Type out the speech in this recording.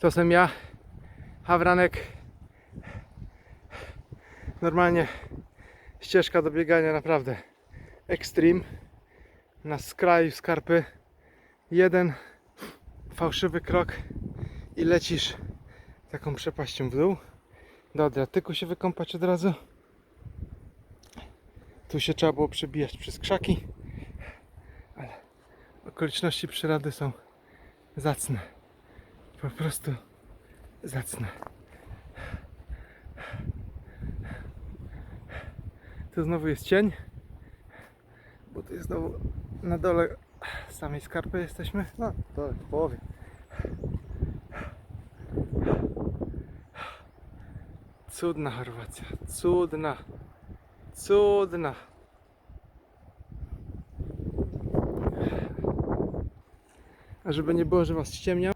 To sam ja, Hawranek. Normalnie ścieżka do biegania naprawdę extreme. Na skraju skarpy. Jeden fałszywy krok i lecisz taką przepaścią w dół. Do Adriatyku się wykąpać od razu. Tu się trzeba było przebijać przez krzaki. Ale okoliczności przyrody są zacne. Po prostu zacne. Tu znowu jest cień, bo tu jest znowu na dole samej skarpy jesteśmy. No, to w połowie. Cudna Chorwacja, cudna, cudna. A żeby nie było, że was ściemniał,